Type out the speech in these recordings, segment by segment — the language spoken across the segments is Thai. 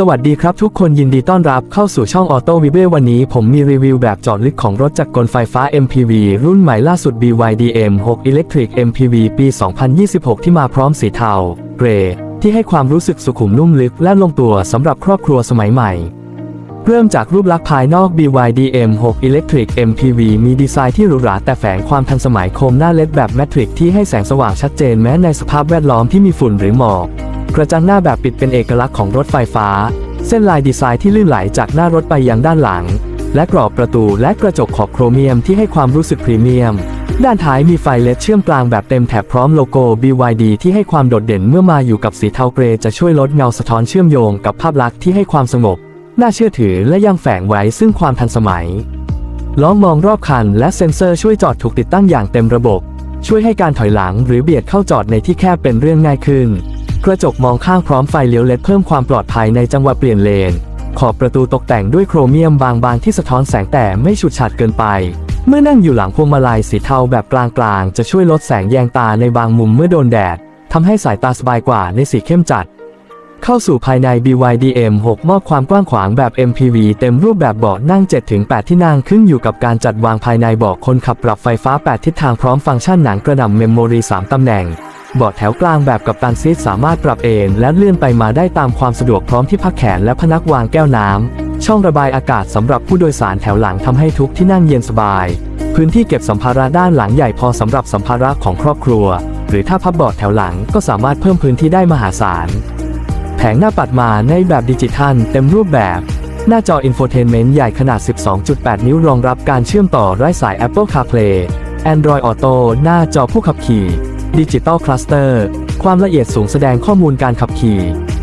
สวัสดีครับทุกคนยินดีต้อนรับเข้าสู่ช่องออโต้วิเ e วันนี้ผมมีรีวิวแบบจอดลึกของรถจักรกลไฟฟ้า MPV รุ่นใหม่ล่าสุด BYDM 6 Electric MPV ปี 2026 ที่มาพร้อมสีเทา เกรย์ที่ให้ความรู้สึกสุขุมนุ่มลึกและลงตัวสำหรับครอบครัวสมัยใหม่ เริ่มจากรูปลักษณ์ภายนอก BYDM 6 Electric MPV มีดีไซน์ที่หรูหราแต่แฝงความทันสมัยโคมหน้าเลดแบบแมทริกที่ให้แสงสว่างชัดเจนแม้ในสภาพแวดล้อมที่มีฝุ่นหรือหมอก กระจังหน้าแบบปิดเป็นเอกลักษณ์ของรถไฟฟ้า เส้นลายดีไซน์ที่ลื่นไหลจากหน้ารถไปยังด้านหลัง และกรอบประตูและกระจกขอบโครเมียมที่ให้ความรู้สึกพรีเมียม ด้านท้ายมีไฟเลดเชื่อมกลางแบบเต็มแถบพร้อมโลโก้ BYD ที่ให้ความโดดเด่นเมื่อมาอยู่กับสีเทาเกรย์จะช่วยลดเงาสะท้อนเชื่อมโยงกับภาพลักษณ์ที่ให้ความสงบ น่าเชื่อถือและยังแฝงไว้ซึ่งความทันสมัยล้อมมองรอบคันและเซ็นเซอร์ช่วยจอดถูกติดตั้งอย่างเต็มระบบ ช่วยให้การถอยหลังหรือเบียดเข้าจอดในที่แคบเป็นเรื่องง่ายขึ้น กระจกมองข้างพร้อมไฟเลี้ยวเลดเพิ่มความปลอดภัยในจังหวะเปลี่ยนเลน ขอบประตูตกแต่งด้วยโครเมียมบางๆที่สะท้อนแสงแต่ไม่ฉูดฉาดเกินไป เมื่อนั่งอยู่หลังพวงมาลัยสีเทาแบบกลางๆ จะช่วยลดแสงแยงตาในบางมุมเมื่อโดนแดดทำให้สายตาสบายกว่าในสีเข้มจัด เข้าสู่ภายใน BYDM 6 มอบความกว้างขวางแบบ MPV เต็มรูปแบบเบาะนั่ง 7-8 ที่นั่งขึ้นอยู่กับการจัดวางภายในเบาะคนขับปรับไฟฟ้า 8 ทิศทางพร้อมฟังก์ชันหนังกระหน่ำเมมโมรี 3 ตำแหน่ง เบาะแถวกลางแบบกับตันซีทสามารถปรับเอนและเลื่อนไปมาได้ตามความสะดวกพร้อมที่พักแขนและพนักวางแก้วน้ำ ช่องระบายอากาศสำหรับผู้โดยสารแถวหลังทำให้ทุกที่นั่งเย็นสบาย พื้นที่เก็บสัมภาระด้านหลังใหญ่พอสำหรับสัมภาระของครอบครัว หรือถ้าพับเบาะแถวหลังก็สามารถเพิ่มพื้นที่ได้มหาศาล แผงหน้าปัดมาในแบบดิจิทัล เต็มรูปแบบหน้าจออินโฟเทนเมนต์ใหญ่ขนาด 12.8 นิ้วรองรับการเชื่อมต่อไร้สาย Apple CarPlay Android Auto หน้าจอผู้ขับขี่ ดิจิตอลคลัสเตอร์ความละเอียดสูงแสดงข้อมูลการขับขี่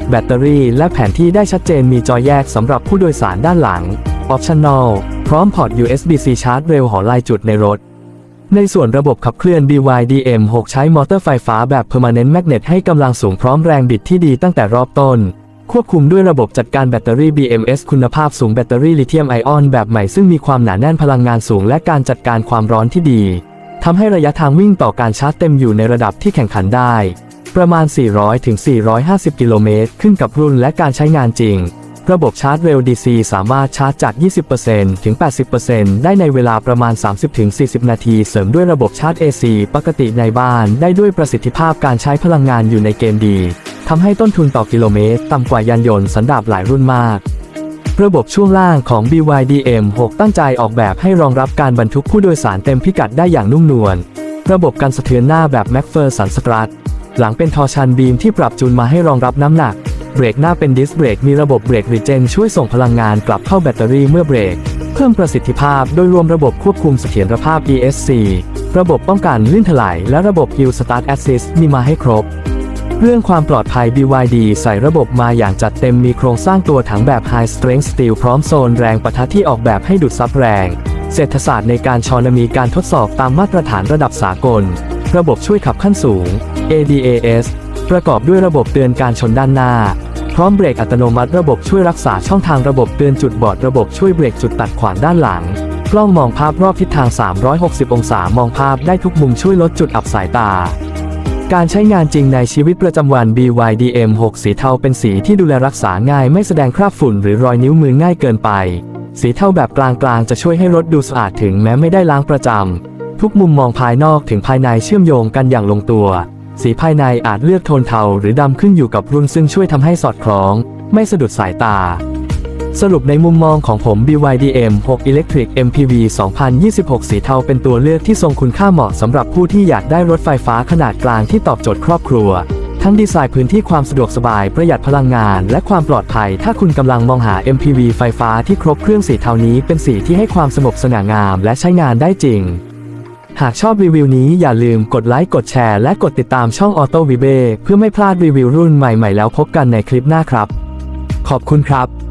แบตเตอรี่และแผนที่ได้ชัดเจนมีจอแยกสำหรับผู้โดยสารด้านหลัง Optional พร้อมพอร์ต USB-C ชาร์จเร็วหอลายจุดในรถ ในส่วนระบบขับเคลื่อน BYDM 6 ใช้มอเตอร์ไฟฟ้าแบบ Permanent Magnet ให้กำลังสูงพร้อมแรงบิดที่ดีตั้งแต่รอบต้น ควบคุมด้วยระบบจัดการแบตเตอรี่ BMS คุณภาพสูงแบตเตอรี่ลิเธียมไอออนแบบใหม่ซึ่งมีความหนาแน่นพลังงานสูงและการจัดการความร้อนที่ดี ทำให้ระยะทางวิ่งต่อการชาร์จเต็มอยู่ในระดับที่แข่งขันได้ ประมาณ 400-450 กิโลเมตร ขึ้นกับรุ่นและการใช้งานจริง ระบบชาร์จเร็ว DC สามารถชาร์จจาก 20%ถึง 80%ได้ในเวลาประมาณ 30-40 นาที เสริมด้วยระบบชาร์จ AC ปกติในบ้าน ได้ด้วยประสิทธิภาพการใช้พลังงานอยู่ในเกณฑ์ดีทำให้ต้นทุนต่อกิโลเมตร ต่ำกว่ายานยนต์สันดาปหลายรุ่นมาก ระบบช่วงล่างของ BYDM 6 ตั้งใจออกแบบให้รองรับการบรรทุกผู้โดยสารเต็มพิกัดได้อย่างนุ่มนวล ระบบการสะเทือนหน้าแบบ m a c p h e r s o n s t r u t หลังเป็นทอชันบีมที่ปรับจูนมาให้รองรับน้ำหนัก เบรกหน้าเป็นดิสเบรกมีระบบเบรกรีเจนช่วยส่งพลังงานกลับเข้าแบตเตอรี่เมื่อเบรก เพิ่มประสิทธิภาพโดยรวมระบบควบคุมเสถียรภาพ ESC ระบบป้องกันลื่นถลายและระบบ Hill Start Assist มีมาให้ครบ เรื่องความปลอดภัย BYD ใส่ระบบมาอย่างจัดเต็มมีโครงสร้างตัวถังแบบ High Strength Steel พร้อมโซนแรงปะทะที่ออกแบบให้ดูดซับแรง เศรษฐศาสตร์ในการชอนมีการทดสอบตามมาตรฐานระดับสากล ระบบช่วยขับขั้นสูง ADAS ประกอบด้วยระบบเตือนการชนด้านหน้า พร้อมเบรกอัตโนมัติระบบช่วยรักษาช่องทางระบบเตือนจุดบอดระบบช่วยเบรกจุดตัดขวางด้านหลัง กล้องมองภาพรอบทิศทาง 360 องศามองภาพได้ทุกมุมช่วยลดจุดอับสายตา การใช้งานจริงในชีวิตประจำวัน BYDM 6 สีเทาเป็นสีที่ดูแลรักษาง่ายไม่แสดงคราบฝุ่นหรือรอยนิ้วมือง่ายเกินไป สีเทาแบบกลางๆ จะช่วยให้รถดูสะอาดถึงแม้ไม่ได้ล้างประจำ ทุกมุมมองภายนอกถึงภายในเชื่อมโยงกันอย่างลงตัว สีภายในอาจเลือกโทนเทาหรือดำขึ้นอยู่กับรุ่นซึ่งช่วยทำให้สอดคล้อง ไม่สะดุดสายตา สรุปในมุมมองของผม BYDM 6 Electric MPV 2026 สีเทาเป็นตัวเลือกที่ทรงคุณค่าเหมาะสำหรับผู้ที่อยากได้รถไฟฟ้าขนาดกลางที่ตอบโจทย์ครอบครัว ทั้งดีไซน์พื้นที่ความสะดวกสบายประหยัดพลังงาน และความปลอดภัย ถ้าคุณกำลังมองหา MPV ไฟฟ้าที่ครบเครื่องสีเทานี้เป็นสีที่ให้ความสงบสง่างาม และใช้งานได้จริง หากชอบรีวิวนี้อย่าลืมกดไลค์กดแชร์และกดติดตามช่อง Auto v i b e เพื่อไม่พลาดรีวิวรุ่นใหม่ๆแล้วพบกันในคลิปหน้าครับ ขอบคุณครับ